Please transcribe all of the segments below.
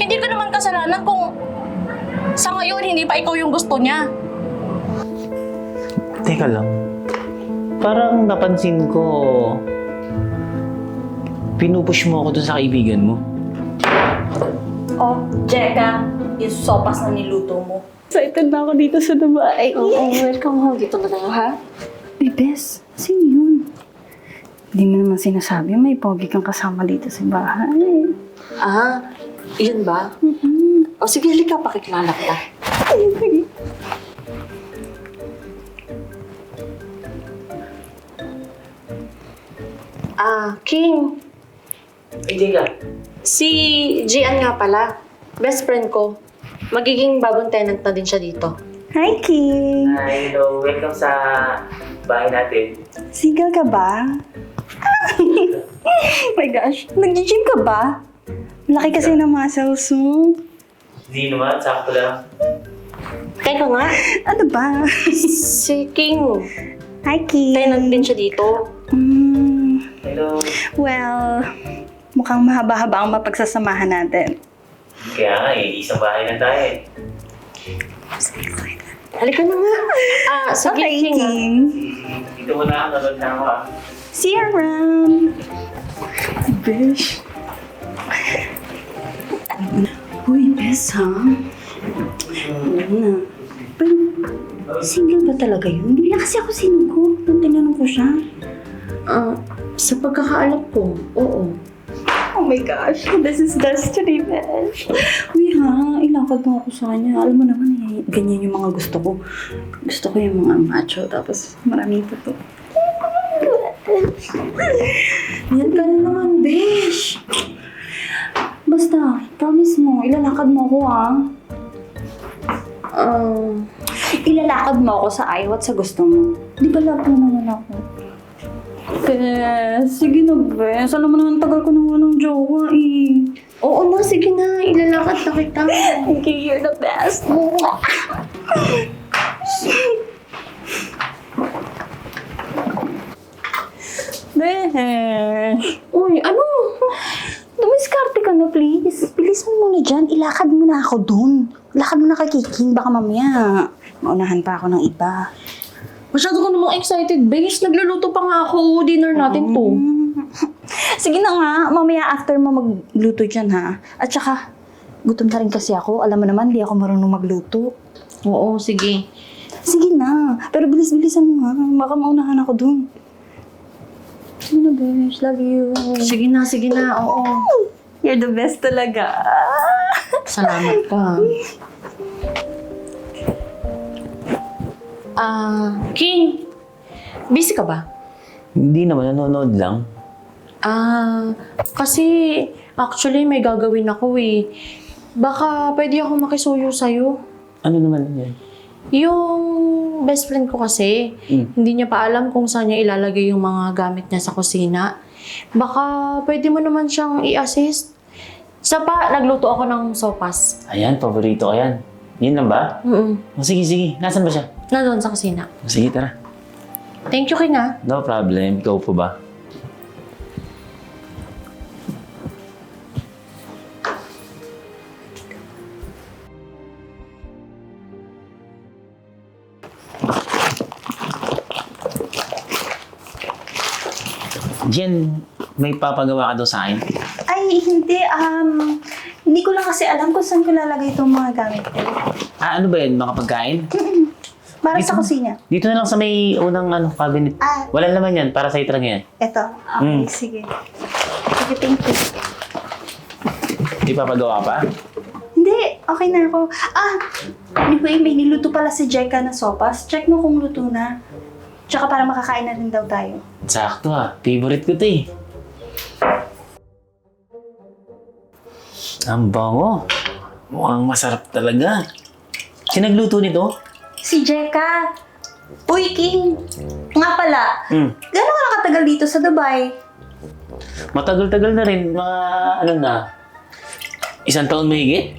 Hindi ko naman kasalanan kung sa ngayon hindi pa ikaw yung gusto niya. Teka lang. Parang napansin ko, pinupush mo ako dun sa kaibigan mo. Oh, Jeka, yung sopas na niluto mo. Excited na ako dito sa Dubai. Oo, welcome home. Dito na tayo, ha? Ay, Bes, sino yun? Hindi mo naman sinasabi, may pogi kang kasama dito sa bahay. Ah, yun ba? O sige, halika, pakikilala kita. Ah, King, Hindi ka. si Gian nga pala. Best friend ko. Magiging bagong tenant na din siya dito. Hi, King! Hi, hello. Welcome sa bahay natin. Single ka ba? oh my gosh, nag-gym ka ba? Laki kasi ng muscles mo. Hindi naman, sakto lang. Teka nga, Ano ba? si King. Hi, King! Tenant din siya dito. Mm, Hello. well, mukhang mahaba-haba ang mapagsasamahan natin. Kaya nga eh, isang bahay na tayo eh. Halika na nga. Ah, sige, Okay, King. ah. King. Dito mo na, nanood na ako ah. See you around. Besh. Uy, Bes, ha? Ano na? Pero, single ba talaga yun? Hindi na kasi ako sinugo. Nung tinanong ko siya. Ah, sa pagkakaalam ko, oo. Oh my gosh, this is destiny, Besh. Uy, ha? Ilakad mo ako sa kanya. Alam mo naman, eh, ganyan yung mga gusto ko. Gusto ko yung mga macho, tapos maraming puto. Yan ka na naman, Besh. Basta, promise mo, ilalakad mo ako, ha? Ah, Ilalakad mo ako sa ayaw at sa gusto mo. Di ba love mo naman ako? Bes, sige na, Bes. Alam mo naman, tagal ko nang walang jowa, eh. oo na, sige na. Ilalakad na kita. Thank you, you're the best. Besh. Uy, ano? Dumiskarte ka na, please. Bilisan mo na dyan. Ilakad mo na ako dun. Lakad mo na kay Kiking. Baka mamaya, maunahan pa ako ng iba. Masyado ka namang excited, Besh. Nagluluto pa nga ako. Dinner natin to. Sige na nga, mamaya after mo magluto dyan ha. At saka, gutom na rin kasi ako. Alam mo naman, di ako marunong magluto. Oo, sige. Sige na, pero bilis-bilisan mo ha. Baka maunahan ako dun. Sige na, besh. Love you. Sige na, sige na. Oo. You're the best talaga. Salamat pa. Ah, King. Busy ka ba? Hindi naman, nanonood lang. Ah, kasi actually may gagawin ako eh. Baka pwede ako makisuyo sa'yo. Ano naman yan? Yung best friend ko kasi, Mm. hindi niya pa alam kung saan niya ilalagay yung mga gamit niya sa kusina. Baka pwede mo naman siyang i-assist. Sa pa, nagluto ako ng sopas. Ayan, paborito ko yan. Yun lang ba? Mm O, sige, sige. Nasaan ba siya? Nandun sa kusina. Sige, tara. Thank you, King ah. No problem. Ikaw po ba? Jen, may papagawa ka daw sa akin? Ay, hindi. Um, hindi ko lang kasi alam kung saan ko lalagay itong mga gamit ko. Ah, ano ba yan? Mga pagkain? Para Dito? sa kusina. Dito na lang sa may unang ano, cabinet. Ah. Wala naman yan. Para sa talaga yan. Ito. Okay, Mm. sige. Sige, thank you. Di papagawa pa? Hindi, okay na ako. Ah, anyway, may niluto pala si Jeka na sopas. Check mo kung luto na. Tsaka para makakain na rin daw tayo. Sakto ah. Favorite ko to eh. Ang bango. Mukhang masarap talaga. Sinagluto nito? Si Jeka! Uy, King! Nga pala, Hmm. gano'n ka nakatagal dito sa Dubai? Matagal-tagal na rin. Mga ano na. Isang taon mahigit?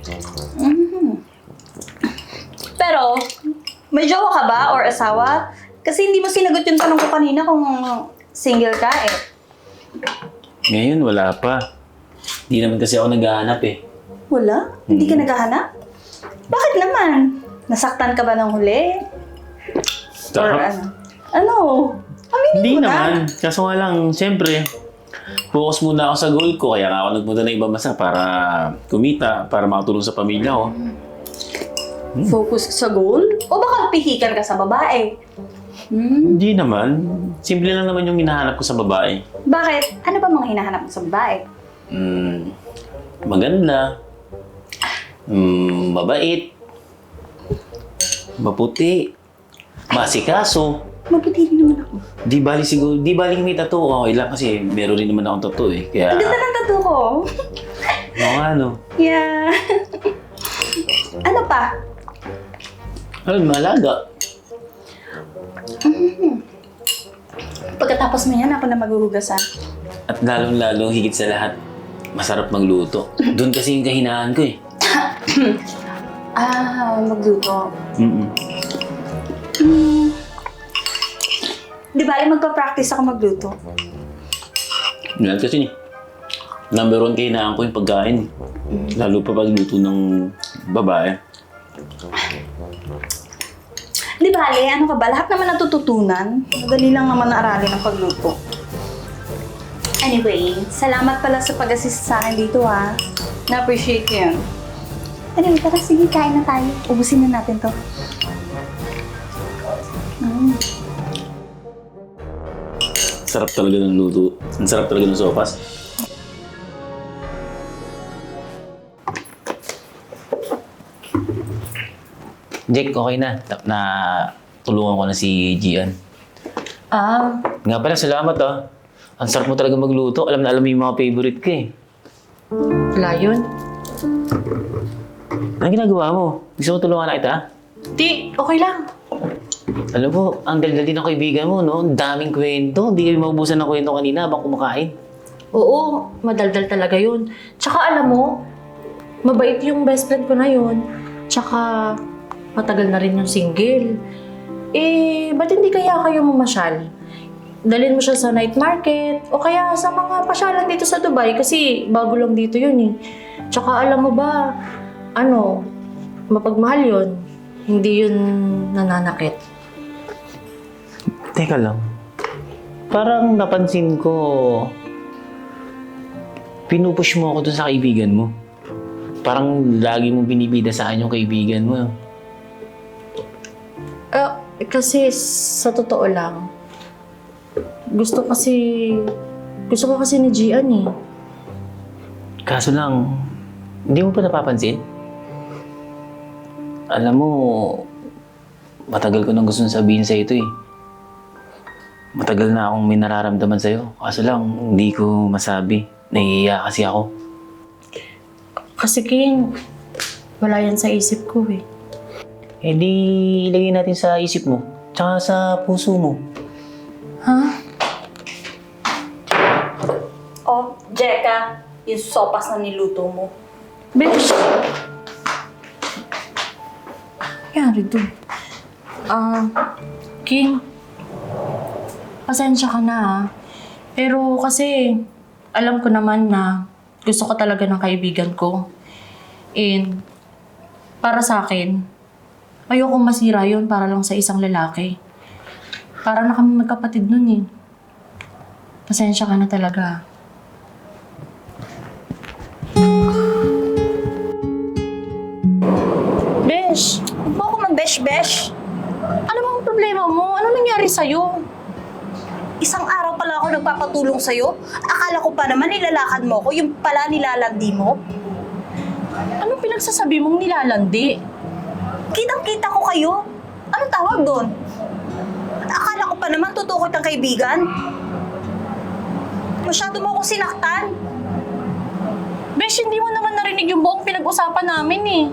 Pero, may jowa ka ba or asawa? Kasi hindi mo sinagot yung tanong ko kanina kung single ka eh. Ngayon wala pa. Di naman kasi ako naghahanap eh. Wala? Hindi ka naghahanap? Bakit naman? Nasaktan ka ba ng huli? Or ano? Ano? Aminin Hindi mo na. naman. Kaso nga lang, siyempre, focus muna ako sa goal ko. Kaya nga ako nagpunta ng ibang bansa para kumita, para makatulong sa pamilya ko. Focus sa goal? O baka pihikan ka sa babae? Hmm? Hindi naman. Simple lang naman yung hinahanap ko sa babae. Bakit? Ano ba mga hinahanap mo sa babae? Mm, maganda. Mm, mabait. Maputi. Masikaso. Mabuti rin naman ako. Di bali siguro, di bali may tattoo. Okay lang kasi meron rin naman akong tattoo eh. Kaya, Ang ganda ng tattoo ko. oo nga no. Yeah. ano pa? Ayun, malaga. Pagkatapos mo yan, ako na maghuhugas ah. At lalong-lalo, higit sa lahat, masarap magluto. Doon kasi yung kahinaan ko eh. Ah, magluto. Mm-mm. Hmm. Di ba, magpa-practice ako magluto. Yan kasi number one kahinaan ko yung pagkain. Lalo pa pagluto ng babae. Di ba, ano ka ba? Lahat naman natututunan. Madali lang naman na aralin ang pagluto. Anyway, salamat pala sa pag-assist sa akin dito ha. Na-appreciate ko yun. Anyway, tara sige, kain na tayo. Ubusin na natin to. Mm. Sarap talaga ng luto. Ang sarap talaga ng sopas. Jake, okay na. Ta- Na tulungan ko na si Gian. Ah, Nga pala, salamat ah. Ang sarap mo talaga magluto. Alam na alam mo yung mga favorite ko eh. wala yun. Anong ginagawa mo? Gusto mo tulungan na kita? Di, okay lang. Alam mo, ang daldal din ng kaibigan mo, no? Ang daming kwento. Hindi kayo maubusan ng kwento kanina habang kumakain. Oo, madaldal talaga yun. Tsaka alam mo, mabait yung best friend ko na yun. Tsaka, matagal na rin yung single. Eh, ba't hindi kaya kayo mamasyal? Dalhin mo siya sa night market o kaya sa mga pasyalan dito sa Dubai kasi bago lang dito yun eh. Tsaka alam mo ba, ano, mapagmahal yun. Hindi yun nananakit. Teka lang. Parang napansin ko, pinupush mo ako dun sa kaibigan mo. Parang lagi mong binibida sa akin yung kaibigan mo. Eh, kasi sa totoo lang, gusto kasi, gusto ko kasi ni Gian eh. Kaso lang, hindi mo pa napapansin? Alam mo, matagal ko nang gusto sabihin sa ito eh. Matagal na akong may nararamdaman sa'yo. Kaso lang, hindi ko masabi. Nahihiya kasi ako. Kasi King, wala yan sa isip ko eh. Eh di, ilagay natin sa isip mo. Tsaka sa puso mo. Ha? Oh, Jeka, yung sopas na niluto mo. Besh! Yari doon. Ah, King, pasensya ka na ha. Pero kasi, alam ko naman na gusto ko talaga ng kaibigan ko. And, para sa akin, ayokong masira yon para lang sa isang lalaki. Para na kami magkapatid nun eh. Pasensya ka na talaga. Besh! Huwag mo ako mag-besh-besh. Ano bang problema mo? Ano nangyari sa'yo? Isang araw pala ako nagpapatulong sa'yo. Akala ko pa naman nilalakad mo ko, yung pala nilalandi mo. Anong pinagsasabi mong nilalandi? Kitang-kita ko kayo. Anong tawag doon? Akala ko pa naman totoo kitang kaibigan. Masyado mo akong sinaktan. Besh, hindi mo naman narinig yung buong pinag-usapan namin eh.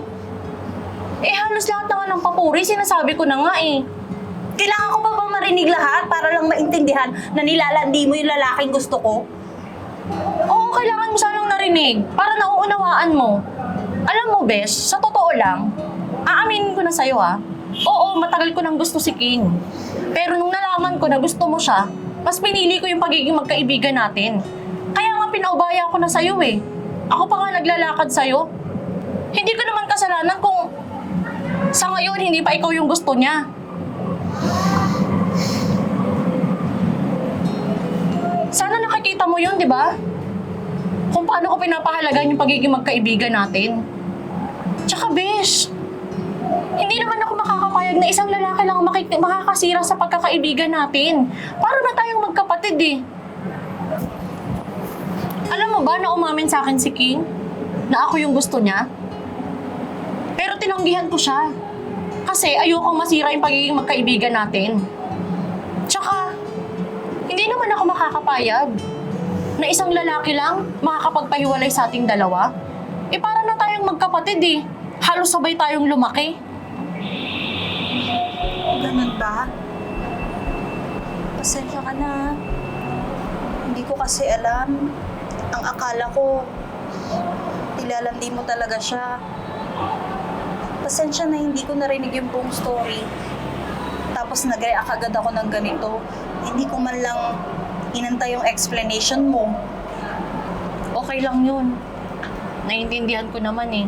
Eh, halos lahat naman ng papuri, sinasabi ko na nga eh. Kailangan ko pa ba marinig lahat para lang maintindihan na nilalandi mo yung lalaking gusto ko? Oo, kailangan mo sanang narinig para nauunawaan mo. Alam mo, Besh, sa totoo lang, aaminin ko na sa'yo ah. Oo, matagal ko nang gusto si King. Pero nung nalaman ko na gusto mo siya, mas pinili ko yung pagiging magkaibigan natin. Kaya nga pinaubaya ko na sa'yo eh. Ako pa nga naglalakad sa'yo. Hindi ko naman kasalanan kung sa ngayon hindi pa ikaw yung gusto niya. Sana nakikita mo yun, di ba? Kung paano ko pinapahalagan yung pagiging magkaibigan natin. Tsaka, besh, hindi naman ako makakapayag na isang lalaki lang ang makik- makakasira sa pagkakaibigan natin. Para na tayong magkapatid eh. Alam mo ba na umamin sa akin si King? Na ako yung gusto niya? Pero tinanggihan ko siya. Kasi ayokong masira yung pagiging magkaibigan natin. Tsaka, hindi naman ako makakapayag na isang lalaki lang makakapagpahiwalay sa ating dalawa. Eh para na tayong magkapatid eh. Halos sabay tayong lumaki. Ganun ba? Pasensya ka na. Hindi ko kasi alam. Ang akala ko, nilalandi mo talaga siya. Pasensya na hindi ko narinig yung buong story. Tapos nag-react agad ako ng ganito. Hindi ko man lang inantay yung explanation mo. Okay lang yun. Naiintindihan ko naman eh.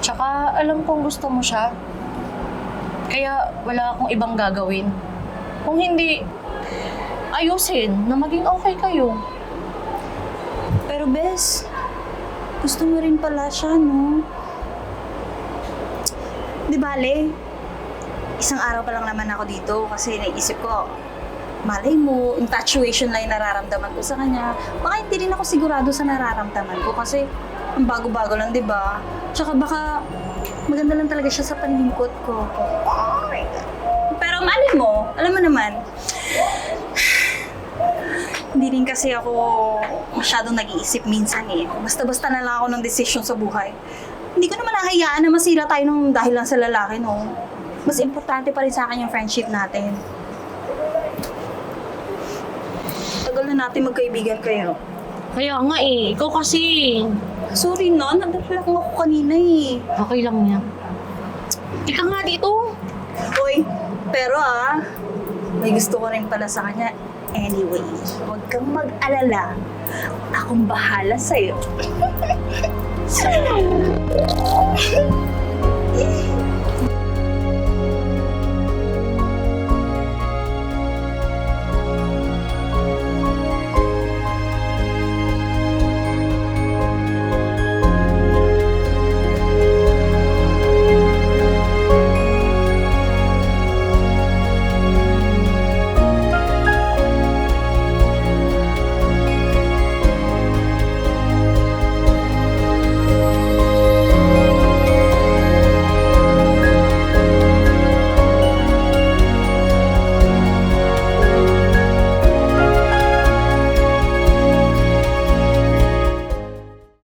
Tsaka alam kong gusto mo siya. Kaya wala akong ibang gagawin. Kung hindi, ayusin na maging okay kayo. Pero Bes, gusto mo rin pala siya, no? Di bale, isang araw pa lang naman ako dito kasi naisip ko, malay mo, infatuation lang yung nararamdaman ko sa kanya. Baka hindi rin ako sigurado sa nararamdaman ko kasi ang bago-bago lang, di ba? Tsaka baka maganda lang talaga siya sa panlingkot ko. Pero malay mo, alam mo naman, hindi rin kasi ako masyadong nag-iisip minsan eh. Basta-basta na lang ako ng desisyon sa buhay. Hindi ko naman nakahayaan na masira tayo nung dahil lang sa lalaki, no? Mas importante pa rin sa akin yung friendship natin. Tagal na natin magkaibigan kayo. Kaya nga eh, ikaw kasi. Sorry na, nadala lang ako kanina eh. Okay lang yan. Tika nga dito. Uy, pero ah, may gusto ko rin pala sa kanya. Anyway, huwag kang mag-alala. Akong bahala sa'yo. Sorry.